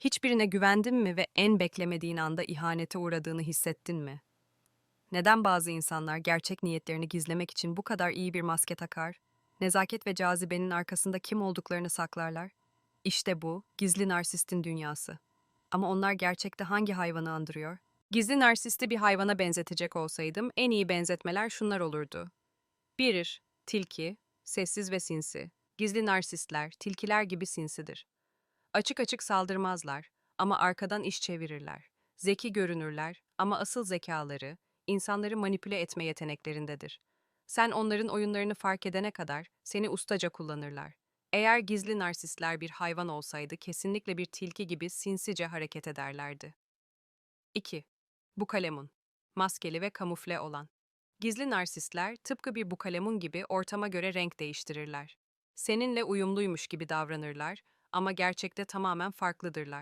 Hiçbirine güvendin mi ve en beklemediğin anda ihanete uğradığını hissettin mi? Neden bazı insanlar gerçek niyetlerini gizlemek için bu kadar iyi bir maske takar? Nezaket ve cazibenin arkasında kim olduklarını saklarlar? İşte bu, gizli narsistin dünyası. Ama onlar gerçekte hangi hayvanı andırıyor? Gizli narsisti bir hayvana benzetecek olsaydım en iyi benzetmeler şunlar olurdu. 1. Tilki, sessiz ve sinsi. Gizli narsistler, tilkiler gibi sinsidir. Açık açık saldırmazlar ama arkadan iş çevirirler. Zeki görünürler ama asıl zekaları, insanları manipüle etme yeteneklerindedir. Sen onların oyunlarını fark edene kadar seni ustaca kullanırlar. Eğer gizli narsistler bir hayvan olsaydı kesinlikle bir tilki gibi sinsice hareket ederlerdi. 2. Bukalemun. Maskeli ve kamufle olan. Gizli narsistler tıpkı bir bukalemun gibi ortama göre renk değiştirirler. Seninle uyumluymuş gibi davranırlar ama gerçekte tamamen farklıdırlar.